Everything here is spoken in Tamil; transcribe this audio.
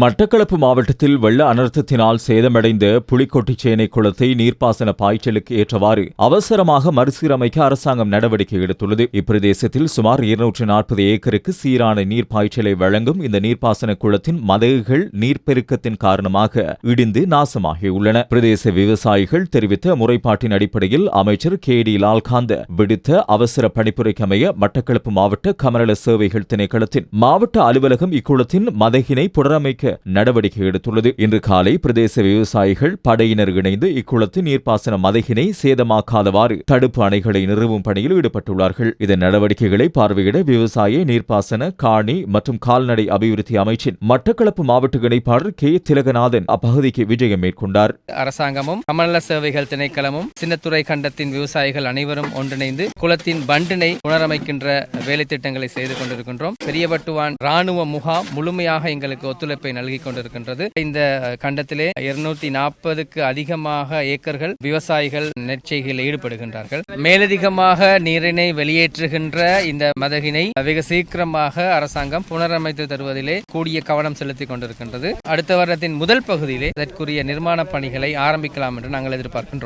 மட்டக்களப்பு மாவட்டத்தில் வெள்ள அனர்த்தத்தினால் சேதமடைந்த புலிக்கொட்டிச்சேனை குளத்தை நீர்ப்பாசன பாய்ச்சலுக்கு ஏற்றவாறு அவசரமாக மறுசீரமைக்க அரசாங்கம் நடவடிக்கை எடுத்துள்ளது. இப்பிரதேசத்தில் சுமார் இருநூற்று நாற்பது ஏக்கருக்கு சீரான நீர் பாய்ச்சலை வழங்கும் இந்த நீர்ப்பாசன குளத்தின் மதகுகள் நீர்ப்பெருக்கத்தின் காரணமாக இடிந்து நாசமாகியுள்ளன. பிரதேச விவசாயிகள் தெரிவித்த முறைப்பாட்டின் அடிப்படையில் அமைச்சர் கே டி லால்காந்த விடுத்த அவசர பணிப்புரைக்கமைய மட்டக்களப்பு மாவட்ட கமநல சேவைகள் திணைக்களத்தின் மாவட்ட அலுவலகம் இக்குளத்தின் மதகினை புனரமைக்க நடவடிக்கை எடுத்துள்ளது. இன்று காலை பிரதேச விவசாயிகள் படையினர் இணைந்து இக்குளத்து நீர்ப்பாசன மதகினை சேதமாக்காதவாறு தடுப்பு அணைகளை நிறுவும் பணியில் ஈடுபட்டுள்ளார்கள். இதன் நடவடிக்கைகளை பார்வையிட விவசாய நீர்ப்பாசன காணி மற்றும் கால்நடை அபிவிருத்தி அமைச்சின் மட்டக்களப்பு மாவட்ட இணைப்பாளர் கே. திலகநாதன் அப்பகுதிக்கு விஜயம் மேற்கொண்டார். அரசாங்கமும் கமநல சேவைகள் திணைக்களமும் சின்னத்துறை கண்டத்தின் விவசாயிகள் அனைவரும் ஒன்றிணைந்து குளத்தின் பண்டினை புனரமைக்கின்ற வேலை திட்டங்களை செய்து கொண்டிருக்கின்றோம். பெரியவட்டுவான் ராணுவ முகாம் முழுமையாக எங்களுக்கு ஒத்துழைப்பை நல்கி கொண்டிருக்கின்றது இந்த கண்டத்திலே இருநூத்தி நாற்பதுக்கு அதிகமாக ஏக்கர்கள் விவசாயிகள் நெற்செய்கையில் ஈடுபடுகின்றார்கள். மேலதிகமாக நீரினை வெளியேற்றுகின்ற இந்த மதகினை வெகு சீக்கிரமாக அரசாங்கம் புனரமைத்து தருவதிலே கூடிய கவனம் செலுத்திக் கொண்டிருக்கின்றது. அடுத்த வருடத்தின் முதல் பகுதியிலே இதற்குரிய நிர்மாண பணிகளை ஆரம்பிக்கலாம் என்று நாங்கள் எதிர்பார்க்கின்றோம்.